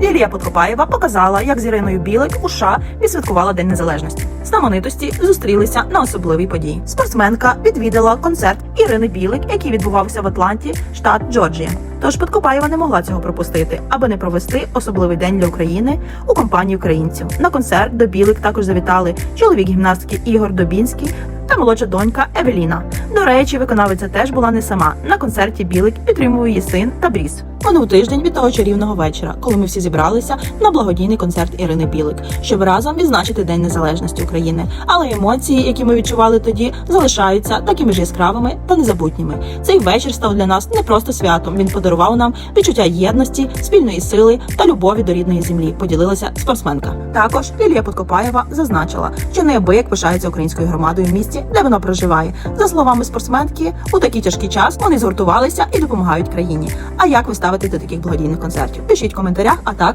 Лілія Подкопаєва показала, як з Іриною Білик у США відсвяткувала День Незалежності. Знаменитості зустрілися на особливій події. Спортсменка відвідала концерт Ірини Білик, який відбувався в Атланті, штат Джорджія. Тож Подкопаєва не могла цього пропустити, аби не провести особливий день для України у компанії українців. На концерт до Білик також завітали чоловік гімнастки Ігор Добінський та молодша донька Евеліна. До речі, виконавиця теж була не сама. На концерті Білик підтримує її син та Бріс. Минув тиждень від того чарівного вечора, коли ми всі зібралися на благодійний концерт Ірини Білик, щоб разом відзначити День Незалежності України. Але емоції, які ми відчували тоді, залишаються такими ж яскравими та незабутніми. Цей вечір став для нас не просто святом. Він подарував нам відчуття єдності, спільної сили та любові до рідної землі. Поділилася спортсменка. Також Лілія Подкопаєва зазначила, що неабияк пишається українською громадою в місті, де вона проживає. За словами спортсменки, у такий тяжкий час вони згуртувалися і допомагають країні. А як ви ставитесь до таких благодійних концертів? Пишіть в коментарях, а так